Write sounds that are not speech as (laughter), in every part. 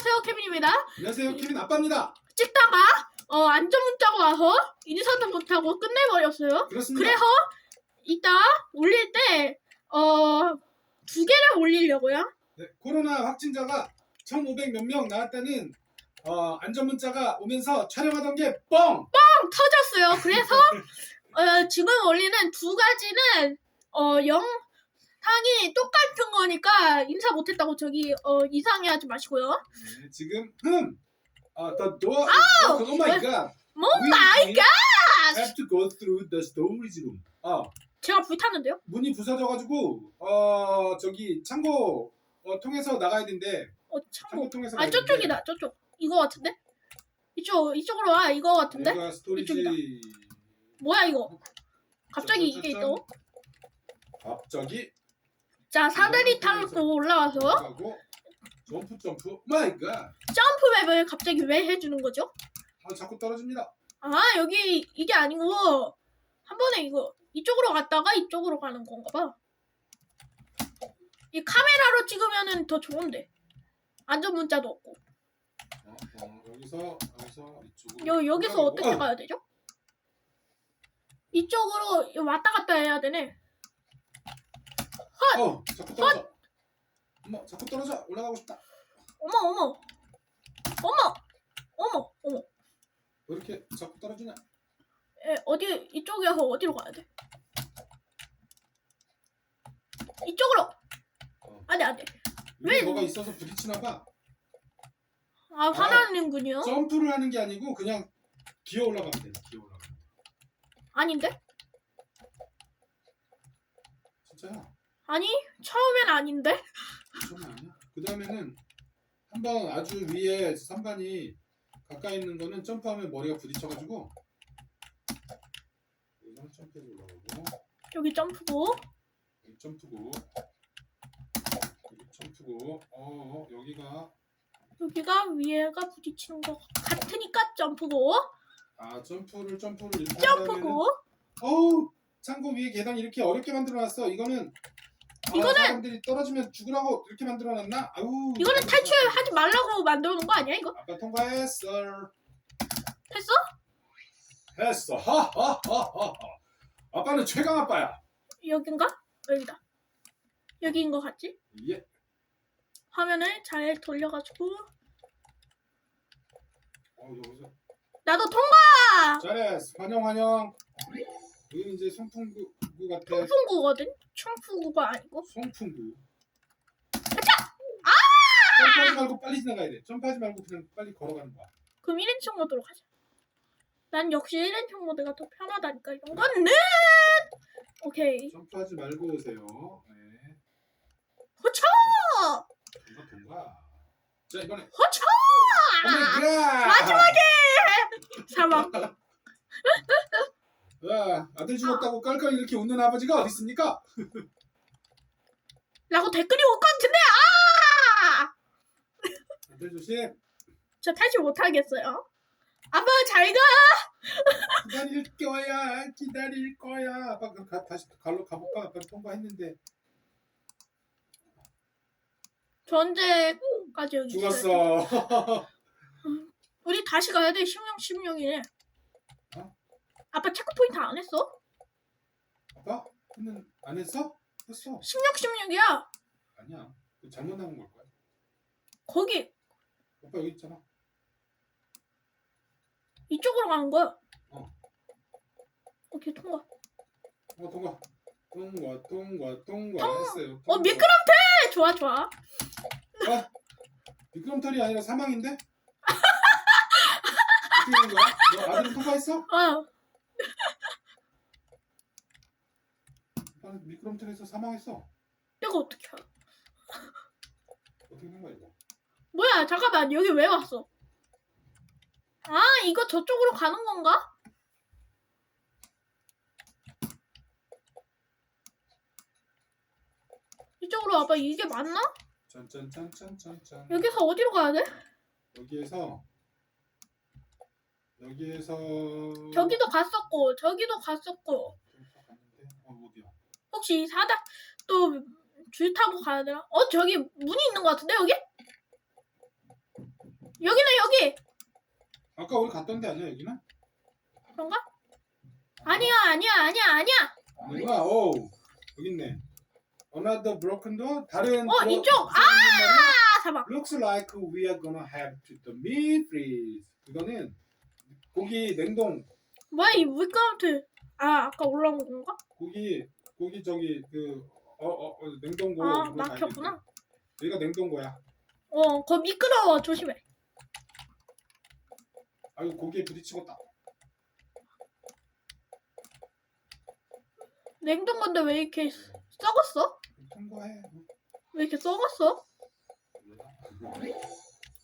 안녕하세요 케빈입니다. 안녕하세요 케빈 아빠입니다. 찍다가 어 안전 문자가 와서 인사도 못하고 끝내버렸어요. 그렇습니다. 그래서 이따 올릴 때 어 두 개를 올리려고요. 네, 코로나 확진자가 1,500 몇 명 나왔다는 어, 안전 문자가 오면서 촬영하던 게 뻥! 뻥 터졌어요. 그래서 (laughs) 어, 지금 올리는 두 가지는 어 영 상이 똑같은 거니까 인사 못했다고 저기 어 이상해 하지 마시고요. 네, 지금 흠! 아, door 아우! is oh my god. 뭔가 We have to go through the storage room. 아, 제가 불 탔는데요? 문이 부서져가지고 어 저기 창고 어, 통해서 나가야 된대. 어 참고. 창고 통해서 아 가야 된대. 저쪽이다 저쪽 이거 같은데 이쪽 이쪽으로 와 이거 같은데 여기가 스토리지. 이쪽이다. 뭐야 이거 갑자기 이게. 또 갑자기 자 사다리 타고 올라와서 점프 점프. 마이 갓. 점프맵을 갑자기 왜 해주는 거죠? 아, 자꾸 떨어집니다. 아 여기 이게 아니고 한 번에 이거 이쪽으로 갔다가 이쪽으로 가는 건가 봐. 이 카메라로 찍으면은 더 좋은데 안전 문자도 없고 어, 어, 여기서 여기서 이쪽으로. 여 여기서 올라가고. 어떻게 어, 가야 되죠? 이쪽으로 왔다 갔다 해야 되네. 어, 자꾸 떨어져. 어머, 자꾸 떨어져. 올라가고 싶다. 어머 어머 어머 어머 어머 왜 이렇게 자꾸 떨어지냐? 에, 어디 이쪽에서 어디로 가야 돼? 이쪽으로. 어. 안돼 안돼. 여기 왜- 뭐가 있어서 부딪히나 봐. 아 화나는군요. 점프를 하는 게 아니고 그냥 기어 올라가면 돼. 기어 올라가. 아닌데? 진짜야. 아니 처음엔 아닌데. 그 다음에는 한번 아주 위에 선반이 가까이 있는 거는 점프하면 머리가 부딪혀가지고 여기서 점프해서 올라가고. 여기 점프고. 여기 점프고. 여기 점프고. 어 여기가 여기가 위에가 부딪히는 것 같으니까 점프고. 아 점프를 점프를 이렇게 한 다음에는 점프고 어우 창고 위에 계단 이렇게 어렵게 만들어놨어. 이거는 아, 이거는- 사람들이 떨어지면 죽으라고 이렇게 만들어놨나? 아우 이거는 탈출하지 말라고 만들어 놓은 거 아니야 이거? 아빠 통과했어 했어? 했어 하하하하하 아빠는 최강 아빠야 여긴가? 여기다. 여기인 것 같지? 예 화면을 잘 돌려가지고 어, 여기서 나도 통과. 잘했어 환영 환영 여기 이제 송풍구 같아 풍구거든. 충풍구가 아니고. 송풍구 점프하지 말고 빨리 지나가야 돼 점프하지 말고 그냥 빨리 걸어가는 거야 그럼 1인칭 모드로 가자. 난 역시 1인칭 모드가 더 편하다니까 이런 거는. 오케이. 점프하지 말고 오세요 네 호쳐! 통과 통과 자 이번에 호쳐! 오마이갓 마지막에! 사망. (laughs) 야, 아들 죽었다고 깔깔 이렇게 웃는 아버지가 어디 있습니까? (laughs) 라고 댓글이 올 것 같은데, 아! (laughs) 아들 조심. 저 탈출 못하겠어요. 아빠 잘 가! (laughs) 기다릴 거야, 기다릴 거야. 아빠 그 가, 다시 갈로 가볼까? 아빠 통과했는데 전제까지 여기 있어요. 죽었어. 우리 다시 가야 돼. 16, 16이네. 어? 아빠 체크포인트 안 했어? 아빠? 했는 안 했어? 했어. 16, 16이야. 아니야. 그거 잘못 나온 걸 거야. 거기 오빠 여기 있잖아. 이쪽으로 가는 거야. 어. 오케이 통과. 어, 통과. 통과, 통과, 통과 했어요. 어. 미끄럼틀 좋아 좋아. 아, 미끄럼틀이 아니라 사망인데? (laughs) 어떻게 된 거야? 너 아들은 통과했어? 어 아빠는 미끄럼틀에서 사망했어. 내가 어떻게 알아? 어떻게 된 거야 이거? 뭐야 잠깐만 여기 왜 왔어? 아 이거 저쪽으로 가는 건가? 이쪽으로 와봐 이게 맞나? 짠짠짠짠짠짠. 여기서 어디로 가야 돼? 여기에서 여기에서 저기도 갔었고 저기도 갔었고? 혹시 이 사다 또 줄 타고 가야 되나? 어 저기 문이 있는 것 같은데 여기? 아까 우리 갔던 데 아니야 여기는? 그런가? 아니야 아니야 아니야 아니야. 아니구나. 오 여기 있네. Another broken door. 다른 어, 이쪽! 아 사방. Looks like we are gonna have to the meat freeze. 이거는 고기 냉동 뭐야 이 물가운트. 아 아까 올라온 건가? 고기 고기 저기 그 어, 어, 어, 냉동고 아 그거 막혔구나. 여기가 냉동고야. 어 거 미끄러워 조심해. 아유 고기에 부딪히고 딱. 냉동건데 왜 이렇게 썩었어? 통과해. 왜 이렇게 썩었어?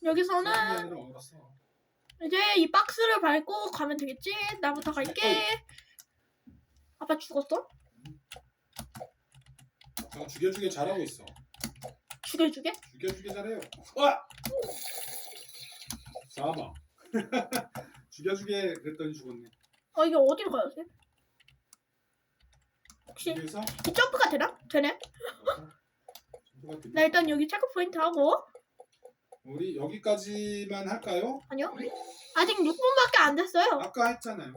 여기서는 아니라 얼었어. 이제 이 박스를 밟고 가면 되겠지? 나부터 갈게. 아빠 죽었어? 저 죽여주게 잘하고 있어. 죽여주게? 죽여주게 잘해요. 와! 사망. (laughs) 죽여주게 그랬더니 죽었네. 어 이게 어디로 가야 돼? 혹시 여기서 이 점프가 되나? 되네. 나 일단 여기 체크 포인트 하고 우리 여기까지만 할까요? 아니요 아직 6분밖에 안 됐어요. 아까 했잖아요.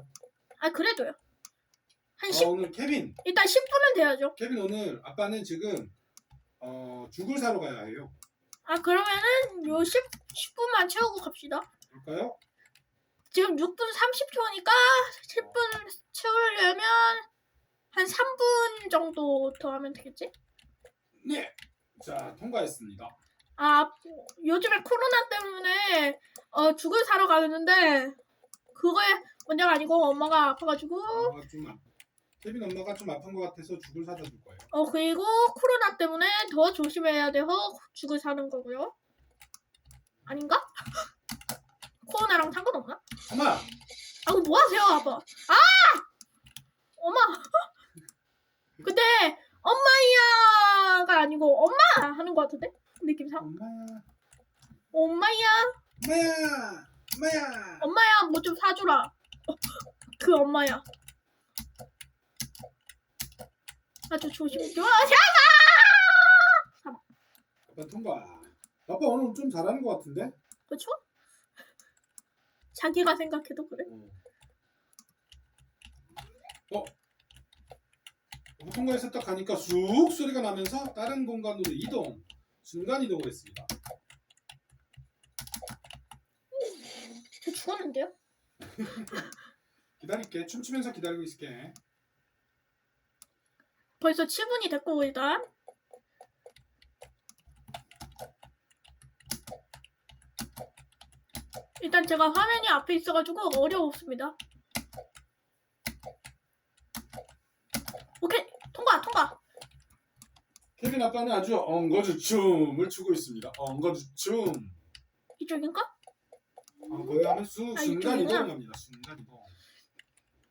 아 그래도요. 한 아, 10, 오늘 케빈. 일단 10분은 돼야죠. 케빈 오늘 아빠는 지금 어, 죽을 사러 가야 해요. 아 그러면은 요 10, 10분만 채우고 갑시다. 그럴까요? 지금 6분 30초니까 10분 채우려면 한 3분 정도 더 하면 되겠지? 네. 자 통과했습니다. 아 요즘에 코로나 때문에 어, 죽을 사러 가는데 그거에 문제가 아니고 엄마가 아파가지고 엄마가 좀 아- 케빈 엄마가 좀 아픈 것 같아서 죽을 사다 줄 거예요. 어 그리고 코로나 때문에 더 조심해야 돼서 죽을 사는 거고요. 아닌가? (laughs) 코로나랑 상관없나? 엄마. 아, 그거 뭐 하세요, 아빠? 아! 엄마! (laughs) 근데, 엄마야가 아니고, 엄마! 하는 것 같은데? 느낌상? 엄마야. 엄마야, 엄마야. 엄마야. 엄마야, 뭐 좀 사주라. 어, 그 엄마야. 아주 조심히 좀 하세요! 아빠 통과. 아빠 오늘 좀 잘하는 것 같은데? 그쵸? 자기가 생각해도 그래. 어? 어, 통과해서 딱 가니까 쑥 소리가 나면서 다른 공간으로 이동. 순간 이동을 했습니다. 저 죽었는데요? (laughs) 기다릴게. 춤추면서 기다리고 있을게. 벌써 7분이 됐고, 일단. 일단 제가 화면이 앞에 있어가지고 어려웠습니다. 오케이! 통과! 통과! 케빈 아빠는 아주 엉거주 춤을 추고 있습니다. 엉거주 춤. 이쪽인가? 수, 아, 순간 이쪽이구나. 이동합니다. 순간 이동.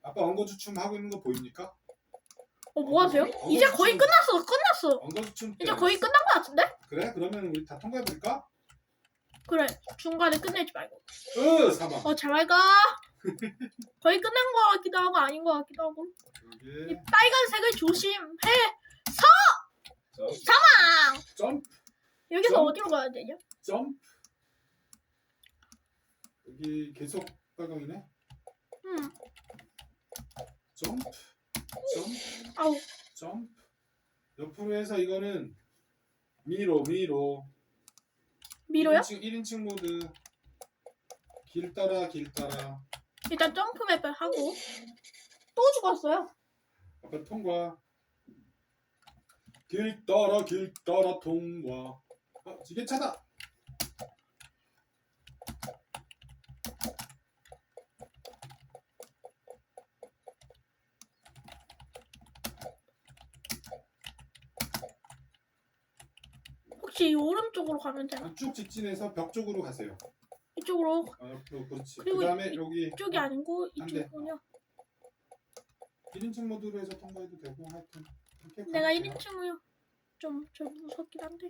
아빠 엉거주 춤 하고 있는 거 보입니까? 어, 뭐 하세요? 어, 이제 어, 거의 끝났어! 끝났어! 엉거주 춤. 이제 때. 거의 끝난 것 같은데? 그래? 그러면 우리 다 통과해 볼까? 그래. 중간에 끝내지 말고. 으 사망. 어, 잘 가. (laughs) 거의 끝난 것 같기도 하고 아닌 것 같기도 하고. 이 여기 빨간색을 조심해! 점, 사망! 점프 여기서 점. 어디로 가야 되냐? 점프. 여기 계속 빨강이네. 음. 점프. 점프. 아우. 점프. 옆으로 해서 이거는 미로 미로. 미로요? 1인칭, 1인칭 모드. 길 따라 길 따라. 일단 점프 맵을 하고 또 죽었어요. 아빠 통과. 길 따라 길 따라 통과. 어, 지게차다. 이 오른쪽으로 가면 되나? 쭉 직진해서 벽 쪽으로 가세요. 이쪽으로 어, 옆으로 그렇지. 그리고 그다음에 이- 여기 이쪽이 아니고 안 돼. 이쪽이군요. 1인칭 모드로 해서 통과해도 되고 하여튼 이렇게 내가 가면 돼요. 1인칭이요. 좀좀 무섭긴 한데.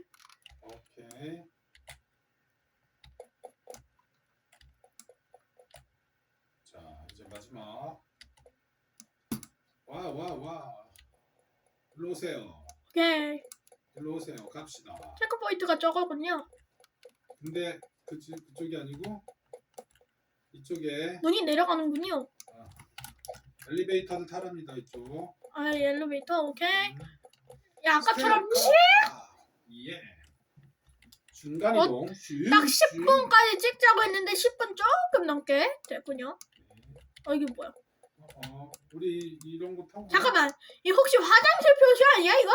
오케이. 자 이제 마지막. 와 와 와. 일로 오세요. 오케이. 일로 오세요. 갑시다. 체크 포인트가 저거군요. 근데 그 그쪽이 아니고 이쪽에 문이 내려가는군요. 엘리베이터도 타랍니다 이쪽. 아 엘리베이터 오케이. 음. 야 아까처럼. 예. 중간 어, 이동. 슉, 딱 슉. 10분까지 찍자고 했는데 10분 조금 넘게 됐군요. 어 이게 뭐야? 어, 우리 이런 거 타고. 잠깐만 이 혹시 화장실 표시 아니야 이거?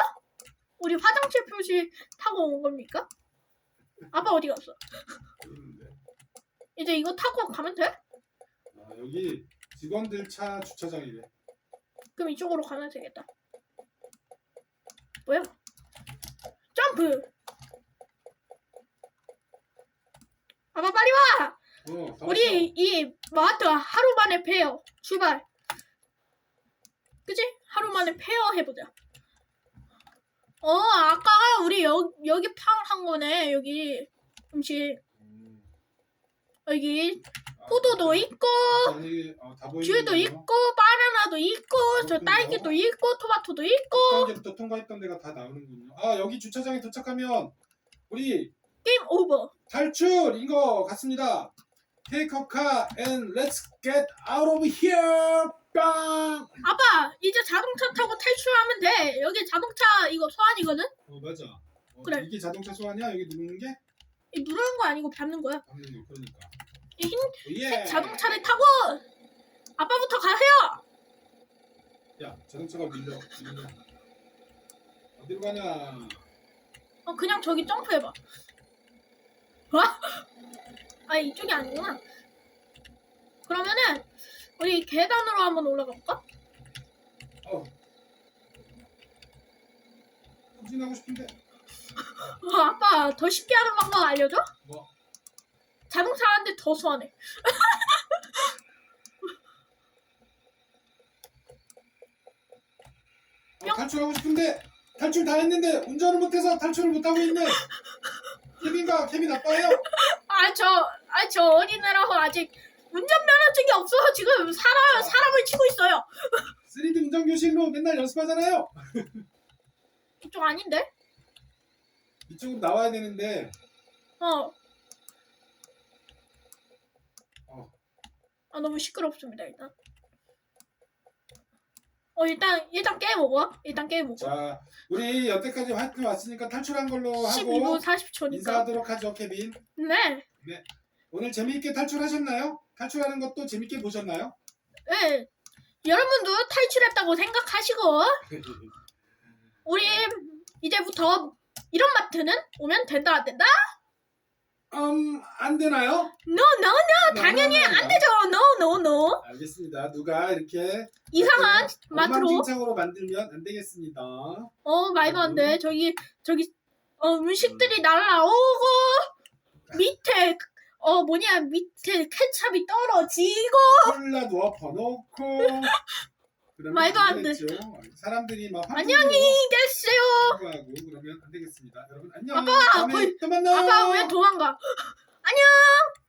우리 화장실 표시 타고 온 겁니까? 아빠 어디 갔어? 이제 이거 타고 가면 돼? 아, 여기 직원들 차 주차장이래. 그럼 이쪽으로 가면 되겠다. 뭐야? 점프! 아빠 빨리 와! 어, 다 우리 이 마트 하루 만에 페어 출발. 그지? 하루 만에 페어 해보자. 어 아까 우리 여, 여기 팡한 거네 여기 음식. 음. 여기 아, 포도도 있고 어, 다 보이는 귤도 있고 바나나도 있고 저 그렇군요. 딸기도 있고 토마토도 있고 1단계부터 통과했던 데가 다 나오는군요. 아 여기 주차장에 도착하면 우리 게임 오버. 탈출인 것 같습니다. Take a car and let's get out of here. 빵. 아빠 이제 자동차 타고 탈출하면 돼. 여기 자동차 이거 소환이거든. 어 맞아. 어, 그래. 이게 자동차 소환이야? 여기 누르는 게? 이 누르는 거 아니고 밟는 거야. 거 그러니까. 이흰 예. 자동차를 타고 아빠부터 가세요. 야 자동차가 밀려. 밀려. 어디로 가냐? 어 그냥 저기 점프해봐. 와? (laughs) 아 이쪽이 아니구나. 그러면은 우리 계단으로 한번 올라가 볼까? 어. 후진하고 싶은데. (laughs) 어, 아빠 더 쉽게 하는 방법 알려줘? 뭐? 자동차 하는데 더 소환해. 어, 탈출하고 싶은데 탈출 다 했는데 운전을 못해서 탈출을 못하고 있네. 케빈가 케빈 아빠예요. 아저아저 어린애라서 아직 운전면허증이 없어서 지금 사람 사람을 치고 있어요. 3D 운전 교실로 맨날 연습하잖아요. 이쪽 아닌데? 이쪽으로 나와야 되는데 어. 어. 아 너무 시끄럽습니다 일단. 어 일단 일단 깨 먹어. 일단 깨 먹어. 자 우리 여태까지 화이트 왔으니까 탈출한 걸로 12분 하고 40초니까. 인사하도록 하죠 케빈. 네. 오늘 재미있게 탈출하셨나요? 탈출하는 것도 재밌게 보셨나요? 네. 여러분도 탈출했다고 생각하시고 우리 이제부터 이런 마트는 오면 된다 안 된다? 음 안 되나요? No no no 당연히 안 되죠. No no no. 알겠습니다. 누가 이렇게 이상한 마트로 엉망진창으로 만들면 안 되겠습니다. 어 말도 안 돼. 저기 저기 어 음식들이 날라오고 밑에 어 뭐냐 밑에 케찹이 떨어지고 콜라 누워 퍼놓고 그러면 말도 안 돼. 되겠죠. 사람들이 막 안녕히 계세요. 하고 그러면 안 되겠습니다. 여러분 안녕. 아빠, 다음에 거의- 또 만나요. 아빠 왜 도망가? (gasps) 안녕.